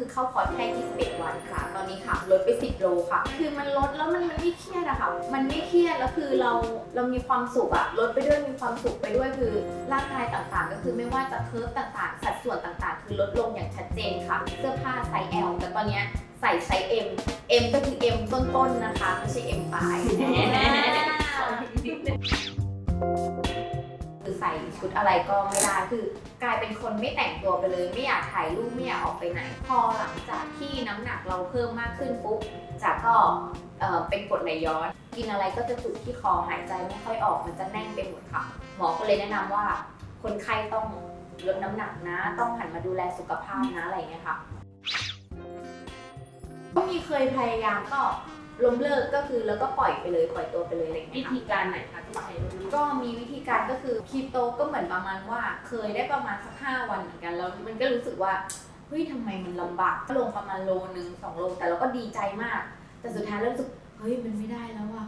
คือเข้าคอร์สแค่21 วันค่ะ ตอนนี้ค่ะลดไป 10 โลค่ะ คือมันลดแล้วมันมันไม่เครียดอะค่ะ มันไม่เครียดแล้วคือเราเรามีความสุขอะลดไปด้วยมีความสุขไปด้วยคือร่างกายต่างๆ ก็คือไม่ว่าจะเคิร์ฟต่างๆ สัดส่วนต่างๆ คือลดลงอย่างชัดเจนค่ะ เสื้อผ้าไซส์ L แต่ตอนเนี้ยใส่ไซส์ M M ก็คือ M ต้นๆนะคะไม่ใช่ M ปลาย คือใส่ชุดอะไรก็ไม่ได้คือกลายเป็นคนไม่แต่งตัวไปเลย ไม่อยากถ่ายรูปไม่อยากออกไปไหน พอหลังจากที่น้ำหนักเราเพิ่มมากขึ้นปุ๊บจากก็เอ่อเป็นกรดไหลย้อน กินอะไรก็จะจุกที่คอหายใจไม่ค่อยออกมันจะแน่นไปหมดค่ะ หมอก็เลยแนะนำว่า คนไข้ต้องลดน้ำหนักนะ ต้องหันมาดูแลสุขภาพนะอะไรอย่างเงี้ยค่ะ ก็มีเคยพยายามก็ ล้มเลิกก็คือแล้วก็ปล่อยไปเลยปล่อยตัวไปเลยอะไรอย่างวิเงี้ยค่ะ ธีการไหนคะที่ใช้ลดน้ำหนัก ก็มีวิธีการก็คือคีโตก็เหมือนประมาณว่า เคยได้ประมาณสักห้าวันเหมือนกันแล้วมันก็รู้สึกว่าเฮ้ยทำไมมันลำบากก็ลงประมาณโลนึงสองโลแต่เราก็ดีใจมาก แต่สุดท้ายเริ่มรู้สึกเฮ้ยมันไม่ได้แล้วว่ะ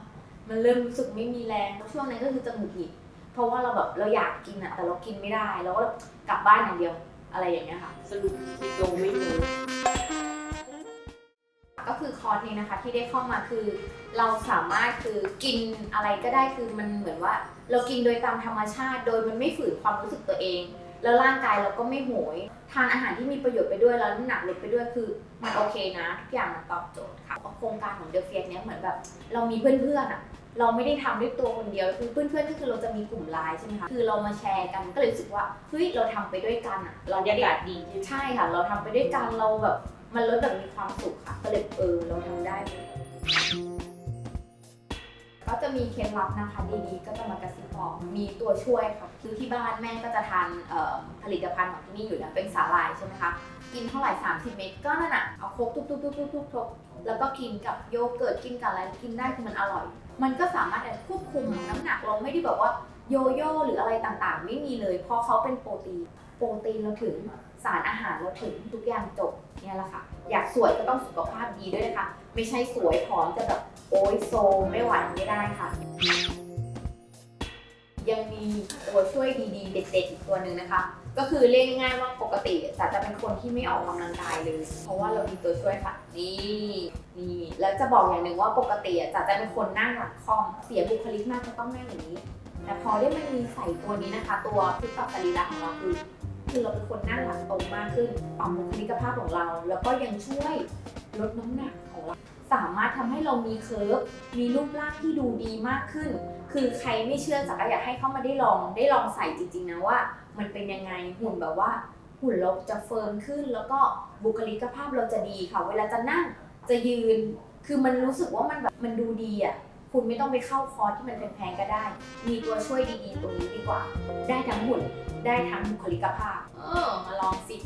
มันเริ่มรู้สึกไม่มีแรงช่วงนั้นก็คือจะหงุดหงิดเพราะว่าเราแบบเราอยากกินอะแต่เรากินไม่ได้เราก็กลับบ้านอย่างเดียวอะไรอย่างเงี้ยค่ะ สรุปคีโตไม่เวิร์ก ก็คือคอร์สนี้นะคะที่ได้เข้ามาคือเราสามารถคือกินอะไรก็ได้คือมันเหมือนว่า เรากินโดยตามธรรมชาติ โดยมันไม่ฝืนความรู้สึกตัวเอง แล้วร่างกายเราก็ไม่โหย ทานอาหารที่มีประโยชน์ไปด้วยแล้วน้ำหนักลดไปด้วยคือมันโอเคนะทุกอย่างมันตอบโจทย์ค่ะโครงการของเดอะเฟียเนี้ยเหมือนแบบเรามีเพื่อนๆอะเราไม่ได้ทำด้วยตัวคนเดียวคือเพื่อนๆก็คือเราจะมีกลุ่มไลน์ใช่ไหมคะคือเรามาแชร์กันก็เลยรู้สึกว่าเฮ้ยเราทำไปด้วยกันอะเราบรรไม่ยาได้กาศดีใช่ไหมใช่ค่ะ เราทำไปด้วยกันเราแบบ มันลดแบบมีความสุขค่ะก็เลยเออเราทำได้ ก็จะมีเคล็ดลับนะคะ ดีๆ ก็จะมากระซิบบอกมีตัวช่วยค่ะ คือที่บ้านแม่ก็จะทานเอ่อผลิตภัณฑ์ของที่นี่อยู่นะเป็นสาหร่ายใช่ไหมคะ กินเท่าไหร่ 30 เม็ดก็นั่นอะเอาโคกทุบๆๆๆๆแล้วก็กินกับโยเกิร์ตกินกับอะไรกินได้คือมันอร่อย มันก็สามารถควบคุมน้ำหนักเราไม่ได้แบบว่าโยโย่หรืออะไรต่างๆ ไม่มีเลย เพราะเขาเป็นโปรตีนโปรตีนเราถึง สารอาหารเราถึงทุกอย่างจบเนี่ยแหละค่ะ อยากสวยก็ต้องสุขภาพดีด้วยนะคะ ไม่ใช่สวยผอมจะแบบโอ้ยโซมไม่ไหวไม่ได้ค่ะ ยังมีตัวช่วยดีๆ เด็ดๆอีกตัวหนึ่งนะคะ ก็คือเรียกง่ายๆว่าปกติจะจะเป็นคนที่ไม่ออกกำลังกายเลย เพราะว่าเรามีตัวช่วยค่ะ นี่นี่แล้วจะบอกอย่างหนึ่งว่าปกติจะจะเป็นคนนั่งหลังคอมเสียบุคลิกมากจะต้องนั่งอย่างนี้ แต่พอได้มันมีใส่ตัวนี้นะคะ ตัวชุดปรับสรีระของเราคือ คือเราเป็นคนนั่งหลังตรงมากขึ้นปรับบุคลิกภาพของเรา แล้วก็ยังช่วยลดน้ำหนักของเรา สามารถทำให้เรามีเคิร์ฟมีรูปร่างที่ดูดีมากขึ้น คือใครไม่เชื่อจักก็อยากให้เข้ามาได้ลองได้ลองใส่จริงๆนะว่า มันเป็นยังไงหุ่นแบบว่า หุ่นเราจะเฟิร์มขึ้น แล้วก็บุคลิกภาพเราจะดีค่ะ เวลาจะนั่งจะยืน คือมันรู้สึกว่ามันแบบมันดูดีอะ คุณไม่ต้องไปเข้าคอร์สที่มันแพงๆก็ได้ มีตัวช่วยดีๆตรงนี้ดีกว่า ได้ทั้งหุ่นได้ทั้งบุคลิกภาพ เออ มาลองสิ